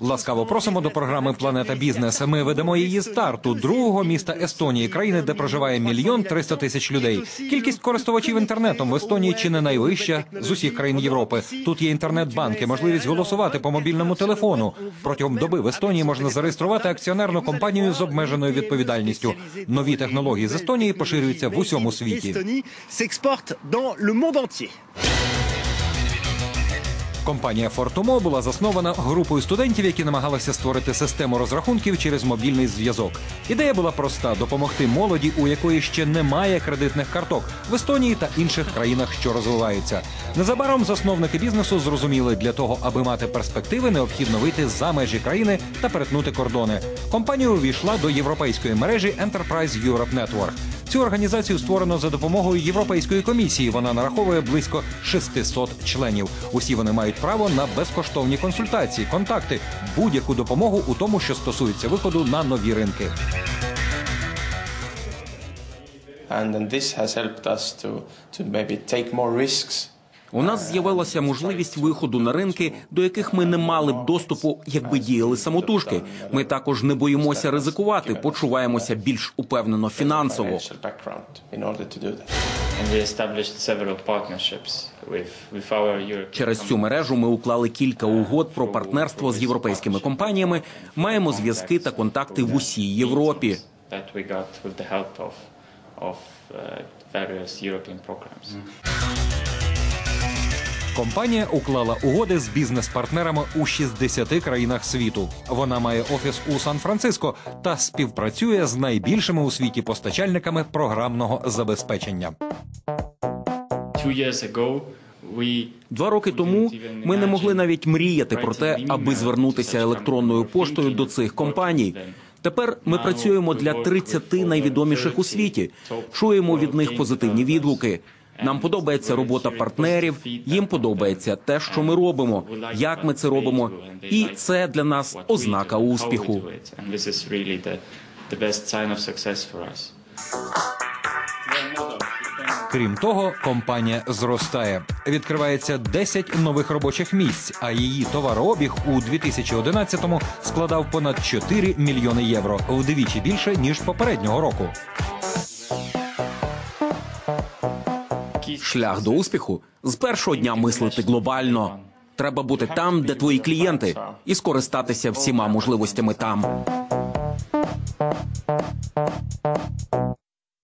Ласкаво просимо до програми Планета Бізнес. Ми ведемо її старту другого міста Естонії, країни, де проживає мільйон триста тисяч людей. Кількість користувачів інтернетом в Естонії чи не найвища з усіх країн Європи. Тут є інтернет-банки, можливість голосувати по мобільному телефону. Протягом доби в Естонії можна зареєструвати акціонерну компанію з обмеженою відповідальністю. Нові технології з Естонії поширюються в усьому світі. Компанія Фортумо була заснована групою студентів, які намагалися створити систему розрахунків через мобільний зв'язок. Ідея була проста: допомогти молоді, у якої ще немає кредитних карток в Естонії та інших країнах, що розвиваються. Незабаром засновники бізнесу зрозуміли, для того, аби мати перспективи, необхідно вийти за межі країни та перетнути кордони. Компанія увійшла до європейської мережі Enterprise Europe Network. Цю організацію створено за допомогою Європейської комісії. Вона нараховує близько 600 членів. Усі вони мають право на безкоштовні консультації, контакти, будь-яку допомогу у тому, що стосується виходу на нові ринки. and then this has helped us to to maybe take more risks У нас з'явилася можливість виходу на ринки, до яких ми не мали б доступу, якби діяли самотужки. Ми також не боїмося ризикувати, почуваємося більш упевнено фінансово. Через цю мережу ми уклали кілька угод про партнерство з європейськими компаніями. Маємо зв'язки та контакти в усій Європі. that we got with the help of of uh, various European programs. Компанія уклала угоди з бізнес-партнерами у 60 країнах світу. Вона має офіс у Сан-Франциско та співпрацює з найбільшими у світі постачальниками програмного забезпечення. Два роки тому ми не могли навіть мріяти про те, аби звернутися електронною поштою до цих компаній. Тепер ми працюємо для 30 найвідоміших у світі. Чуємо від них позитивні відгуки. Нам подобається робота партнерів. Їм подобається те, що ми робимо, як ми це робимо, і це для нас ознака успіху. Крім того, компанія зростає. Відкривається 10 нових робочих місць, а її товарообіг у 2011-му складав понад 4 мільйони євро, вдвічі більше ніж попереднього року. Шлях до успіху з першого дня мислити глобально. Треба бути там, де твої клієнти, і скористатися всіма можливостями там.